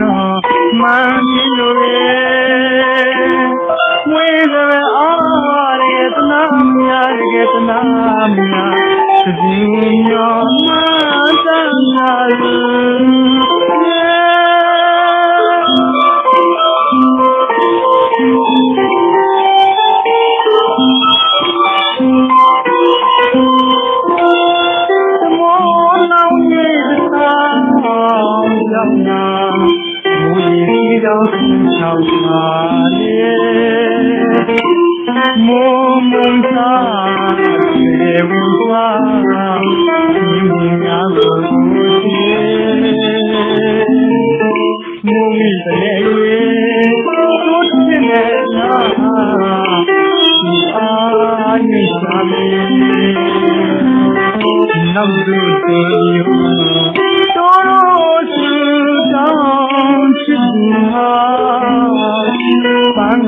တော့မမြင်လို့ဝေးကြအားရတဲ့တနာမြားရဲ့တနာမြား င့်ချော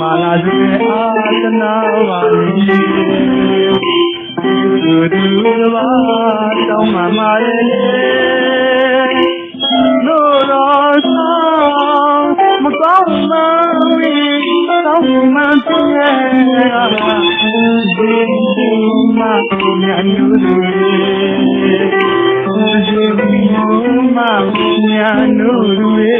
မာလာစေအာသနာပါလေသူသူကဘာတောင်းမှမာရဲ့လို့တော့ဆောင်မကောင်းမဝီတောင်းမှပြည့်ဒီမမြတ်နုတွေဒီမမြတ်နုတွေ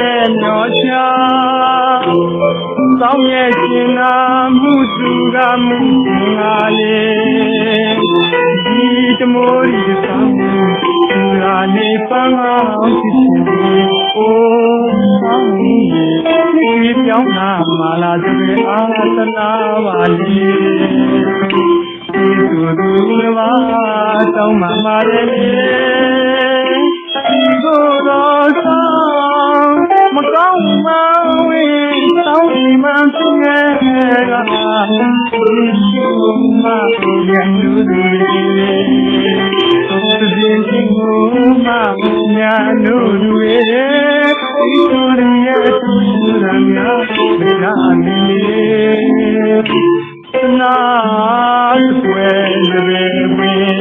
ဝေးနဲ့ညောချာတောင်းရဲ့ရှင်နာမှုသူကမှုငါလေဒီတမိုးရီဆောင်သူရာနေပန်းအောင်ရှိရှင်အိုးဆောင်ဒီပြောင်းနာမာလာစရဲအာသနာပါလေဒီသူသူဘာတောင်းမှမာတ ရှိမရန်လူတွေဒီဒီ